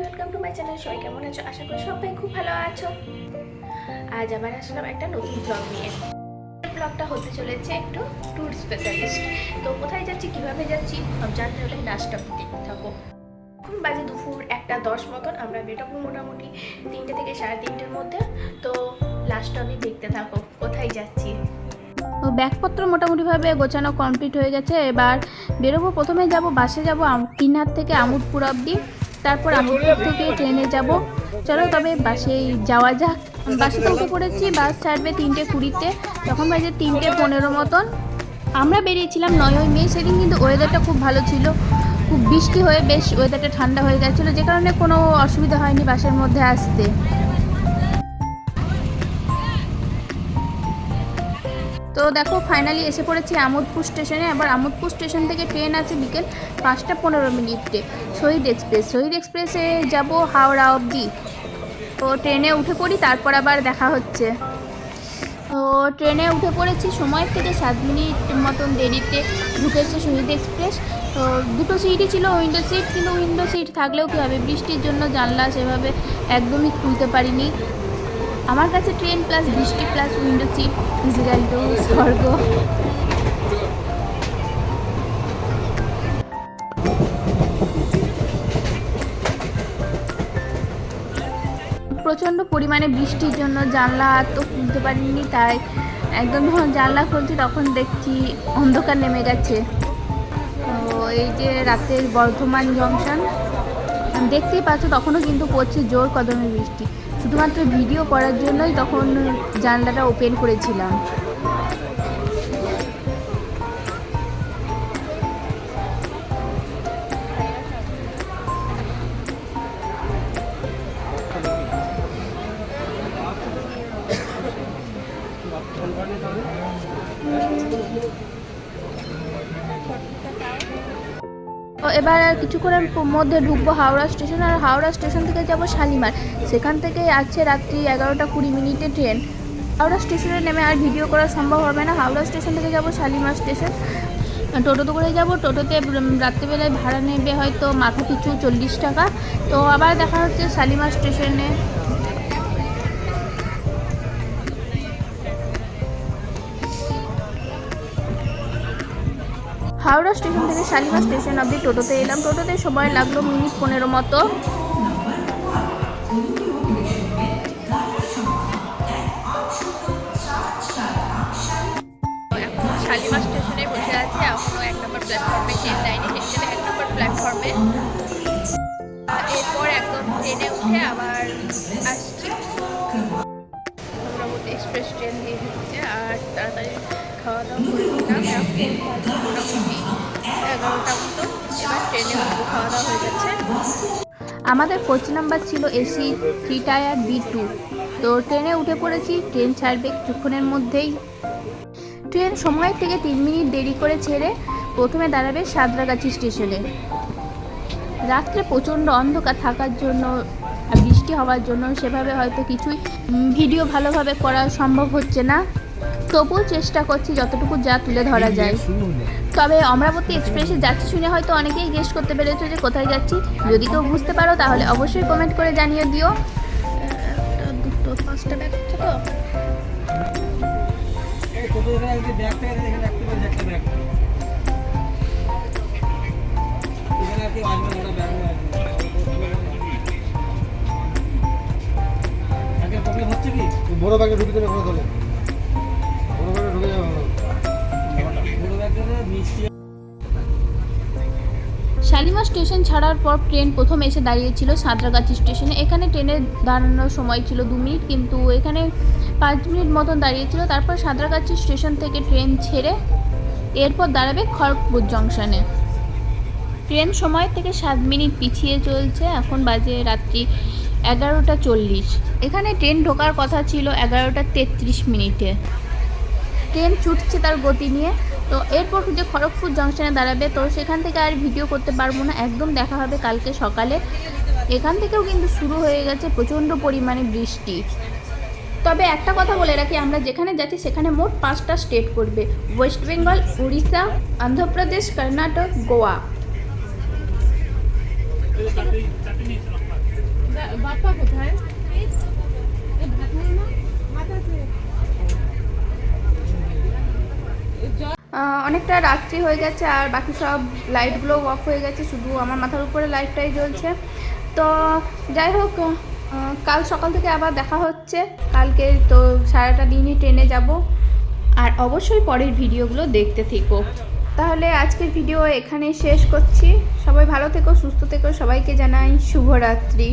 Welcome to my channel সবাই কেমন আছো? আশা করি সবাই খুব ভালো আছো। আজ আবার আসলাম একটা নতুন ব্লগ নিয়ে। ব্লগটা হতে চলেছে একটু ট্যুর স্পেশালিস্ট তো কোথায় যাচ্ছি, কীভাবে যাচ্ছি, সব জানতে হলে নাচটা দেখতে থাকো। এখন বাজে দুপুর একটা দশ মতন, আমরা বেরোবো মোটামুটি তিনটে থেকে সাড়ে তিনটের মধ্যে। তো লাস্ট অবধি দেখতে থাকো, কোথায় যাচ্ছি। ব্যাগপত্র মোটামুটিভাবে গোছানো কমপ্লিট হয়ে গেছে। এবার বেরোবো, প্রথমে যাব, বাসে যাব কিনার থেকে আমুদপুর অবধি। তারপর আমুদপুর থেকে ট্রেনে যাব। চলো তবে বাসে যাওয়া যাক। বাসে তো উঠে পড়েছি বাস ছাড়বে তিনটে কুড়িতে। তখন বাজে তিনটে পনেরো মতন। আমরা বেরিয়েছিলাম নয়ই মে সেদিন কিন্তু ওয়েদারটা খুব ভালো ছিল। খুব বৃষ্টি হয়ে বেশ ওয়েদারটা ঠান্ডা হয়ে যাচ্ছিল যে কারণে কোনো অসুবিধা হয়নি বাসের মধ্যে আসতে। তো দেখো ফাইনালি এসে পড়েছি আমোদপুর স্টেশনে। আবার আমোদপুর স্টেশন থেকে ট্রেন আছে বিকেল পাঁচটা পনেরো মিনিটে। শহীদ এক্সপ্রেস। শহীদ এক্সপ্রেসে যাব হাওড়া অবধি। তো ট্রেনে উঠে পড়ি, তারপর আবার দেখা হচ্ছে। তো ট্রেনে উঠে পড়েছি সময় থেকে সাত মিনিট মতন দেরিতে ঢুকেছে শহীদ এক্সপ্রেস। তো দুটো সিটই ছিল উইন্ডো সিট, কিন্তু উইন্ডো সিট থাকলেও কী হবে? বৃষ্টির জন্য জানলা সেভাবে একদমই খুলতে পারিনি। আমার কাছে ট্রেন প্লাস বৃষ্টি plus window seat is equal to স্বর্গ। প্রচণ্ড পরিমাণে বৃষ্টির জন্য জানলা তো খুলতে পারিনি, তাই একদম যখন জানলা খুলছি তখন দেখছি অন্ধকার নেমে গেছে। তো এই যে রাতের বর্ধমান জংশন, দেখতেই পাচ্ছ তখনও কিন্তু পড়ছে জোর কদমে বৃষ্টি। শুধুমাত্র ভিডিও করার জন্যই তখন জানলাটা ওপেন করেছিলাম। তো এবার আর কিছুক্ষণের মধ্যে ঢুকবো হাওড়া স্টেশন আর হাওড়া স্টেশন থেকে যাব শালিমার। সেখান থেকে আছে রাত্রি এগারোটা কুড়ি মিনিটে ট্রেন। হাওড়া স্টেশনে নেমে আর ভিডিও করা সম্ভব হবে না। হাওড়া স্টেশন থেকে যাব শালিমার স্টেশন। টোটোতে করে যাব। টোটোতে রাত্রিবেলায় ভাড়া নেবে হয়তো মাথা পিছু চল্লিশ টাকা। তো আবার দেখা হচ্ছে শালিমার স্টেশনে। হাওড়া স্টেশন থেকে শালিমার স্টেশন অবধি টোটোতে এলাম। টোটোতে সময় লাগল মিনিট পনেরো মতো। স্টেশনে বসে আছি। এক নম্বর প্ল্যাটফর্মে ট্রেন নম্বর প্ল্যাটফর্মে এরপর ট্রেনে উঠে আবার এক্সপ্রেস ট্রেন দিয়ে আর তাড়াতাড়ি খাওয়া দাওয়া করে নিলাম। আমাদের কোচ নাম্বার ছিল AC three tier B two তো ট্রেনে উঠে পড়েছি, ট্রেন ছাড়বে কিছুক্ষণের মধ্যেই। ট্রেন সময়ের থেকে তিন মিনিট দেরি করে ছেড়ে প্রথমে দাঁড়াবে সাঁতরাগাছি স্টেশনে। রাত্রে প্রচণ্ড অন্ধকার থাকার জন্য বৃষ্টি হওয়ার জন্য সেভাবে হয়তো কিছুই ভিডিও ভালোভাবে করা সম্ভব হচ্ছে না। তবুও চেষ্টা করছি যতটুকু যা তুলে ধরা যায়। তবে অমরাবতী এক্সপ্রেসে যাচ্ছি শুনে হয়তো অনেকেই গেস করতে পেরেছ যে কোথায় যাচ্ছি। যদি কেউ বুঝতে পারো, তাহলে অবশ্যই কমেন্ট করে জানিয়ে দিও। পাঁচটা ব্যাগ ব্যাগটা এখানে শালিমার স্টেশন ছাড়ার পর ট্রেন প্রথম এসে দাঁড়িয়েছিল সাঁতরাগাছি স্টেশনে। এখানে ট্রেনের দাঁড়ানোর সময় ছিল দু মিনিট, কিন্তু এখানে পাঁচ মিনিট মতন দাঁড়িয়েছিল। তারপর সাঁতরাগাছি স্টেশন থেকে ট্রেন ছেড়ে এরপর দাঁড়াবে খড়গপুর জংশনে। ট্রেন সময় থেকে সাত মিনিট পিছিয়ে চলছে। এখন বাজে রাত্রি এগারোটা চল্লিশ। এখানে ট্রেন ঢোকার কথা ছিল এগারোটা তেত্রিশ মিনিটে। ট্রেন ছুটছে তার গতি নিয়ে। তো এরপর যে খড়গপুর জংশনে দাঁড়াবে তো সেখান থেকে আর ভিডিও করতে পারব না। একদম দেখা হবে কালকে সকালে। এখান থেকেও কিন্তু শুরু হয়ে গেছে প্রচণ্ড পরিমাণে বৃষ্টি। তবে একটা কথা বলে রাখি আমরা যেখানে যাচ্ছি সেখানে মোট পাঁচটা স্টেট পড়বে ওয়েস্ট বেঙ্গল উড়িষ্যা অন্ধ্রপ্রদেশ কর্ণাটক গোয়া আহ, অনেকটা রাত্রি হয়ে গেছে আর বাকি সব লাইটগুলো অফ হয়ে গেছে, শুধু আমার মাথার উপরে লাইটটাই জ্বলছে। তো যাই হোক কাল সকাল থেকে আবার দেখা হচ্ছে। কালকে তো সারাটা দিনই ট্রেনে যাব। আর অবশ্যই পরের ভিডিওগুলো দেখতে থেকো। তাহলে আজকের ভিডিও এখানে শেষ করছি। সবাই ভালো থেকো, সুস্থ থেকো। সবাইকে জানাই শুভরাত্রি।